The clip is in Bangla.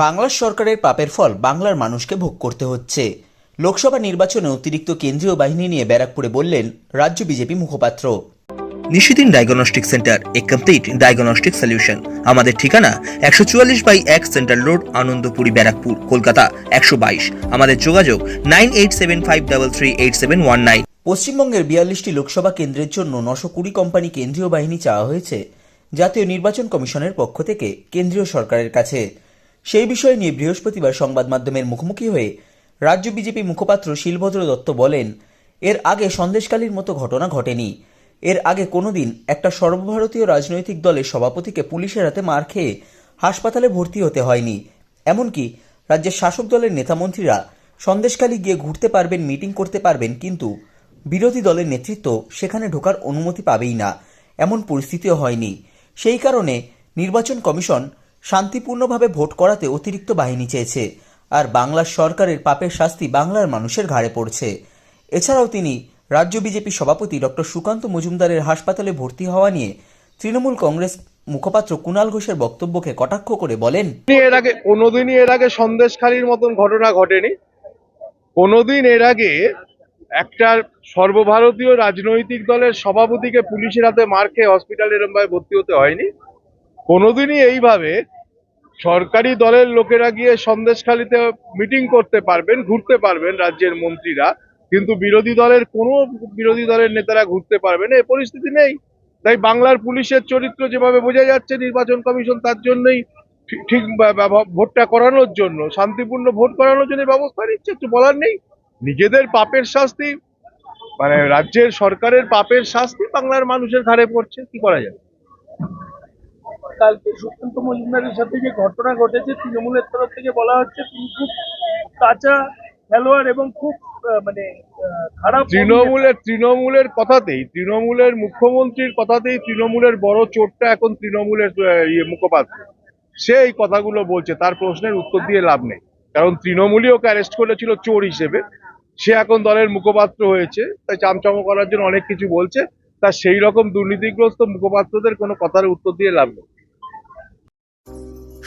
বাংলার সরকারের পাপের ফল বাংলার মানুষকে ভোগ করতে হচ্ছে। লোকসভা নির্বাচনে অতিরিক্ত কেন্দ্রীয় বাহিনী নিয়ে ব্যারাকপুরে বললেন রাজ্য বিজেপি মুখপাত্র। নিশিদিন ডায়াগনস্টিক সেন্টার এ কমপ্লিট ডায়াগনস্টিক সলিউশন। আমাদের ঠিকানা একশো চুয়াল্লিশ বাই এক সেন্ট্রাল রোড আনন্দপুরি ব্যারাকপুর কলকাতা একশো বাইশ। আমাদের যোগাযোগ nine eight seven five double three eight seven one nine. পশ্চিমবঙ্গের বিয়াল্লিশটি লোকসভা কেন্দ্রের জন্য নশো কুড়ি কোম্পানি কেন্দ্রীয় বাহিনী চাওয়া হয়েছে জাতীয় নির্বাচন কমিশনের পক্ষ থেকে কেন্দ্রীয় সরকারের কাছে। সেই বিষয় নিয়ে বৃহস্পতিবার সংবাদ মাধ্যমের মুখোমুখি হয়ে রাজ্য বিজেপি মুখপাত্র শিলভদ্র দত্ত বলেন, এর আগে সন্দেশকালীর মতো ঘটনা ঘটেনি। এর আগে কোনোদিন একটা সর্বভারতীয় রাজনৈতিক দলের সভাপতিকে পুলিশের হাতে মার খেয়ে হাসপাতালে ভর্তি হতে হয়নি। এমনকি রাজ্যের শাসক দলের নেতামন্ত্রীরা সন্দেশকালী গিয়ে ঘুরতে পারবেন, মিটিং করতে পারবেন, কিন্তু বিরোধী দলের নেতৃত্ব সেখানে ঢোকার অনুমতি পাবেই না। এমন পরিস্থিতিও হয়নি। সেই কারণে নির্বাচন কমিশন শান্তিপূর্ণভাবে ভোট করাতে অতিরিক্ত বাহিনী চেয়েছে, আর বাংলার সরকারের পাপের শাস্তি বাংলার মানুষের ঘাড়ে পড়ছে। এছাড়াও তিনি রাজ্য বিজেপি সভাপতি ডক্টর সুকান্ত মজুমদারের হাসপাতালে ভর্তি হওয়া নিয়ে তৃণমূল কংগ্রেস মুখপাত্র কুণাল ঘোষের বক্তব্যকে কটাক্ষ করে বলেন এর আগে কোনোদিনই এর আগে সন্দেশখালীর মতন ঘটনা ঘটেনি। কোনোদিন এর আগে একটা সর্বভারতীয় রাজনৈতিক দলের সভাপতিকে পুলিশের হাতে মার খেয়ে হসপিটালে এরমভাবে ভর্তি হতে হয়নি। কোনোদিনই এইভাবে সরকারি দলের লোকেরা গিয়ে সন্দেশখালীতে মিটিং করতে পারবেন, ঘুরতে পারবেন রাজ্যের মন্ত্রীরা। কিন্তু বিরোধী দলের, কোনো বিরোধী দলের নেতারা ঘুরতে পারবেন এ পরিস্থিতি নেই। তাই বাংলার পুলিশের চরিত্র যেভাবে বোঝা যাচ্ছে নির্বাচন কমিশন, তার জন্যই ঠিক- ভোটটা করানোর জন্য, শান্তিপূর্ণ ভোট করানোর জন্য ব্যবস্থা নিচ্ছে, একটু বলার নেই। নিজেদের পাপের শাস্তি মানে রাজ্যের সরকারের পাপের শাস্তি বাংলার মানুষের ঘাড়ে পড়ছে, কি করা যায় কালকে সুকান্ত মজুমদারের সাথে যে ঘটনা ঘটেছে, তৃণমূলের তরফ থেকে বলা হচ্ছে তিনি খুব কাঁচা খেলোয়াড় এবং খুব মানে খারাপ তৃণমূলের তৃণমূলের কথাতেই, তৃণমূলের মুখ্যমন্ত্রীর কথাতেই তৃণমূলের বড় চোটটা এখন তৃণমূলের ইয়ে মুখপাত্র সে এই কথাগুলো বলছে, তার প্রশ্নের উত্তর দিয়ে লাভ নেই। কারণ তৃণমূলই ওকে অ্যারেস্ট করেছিল চোর হিসেবে। সে এখন দলের মুখপাত্র হয়েছে, তাই চামচামো করার জন্য অনেক কিছু বলছে। তা সেই রকম দুর্নীতিগ্রস্ত মুখপাত্রদের কোনো কথার উত্তর দিয়ে লাভ নেই।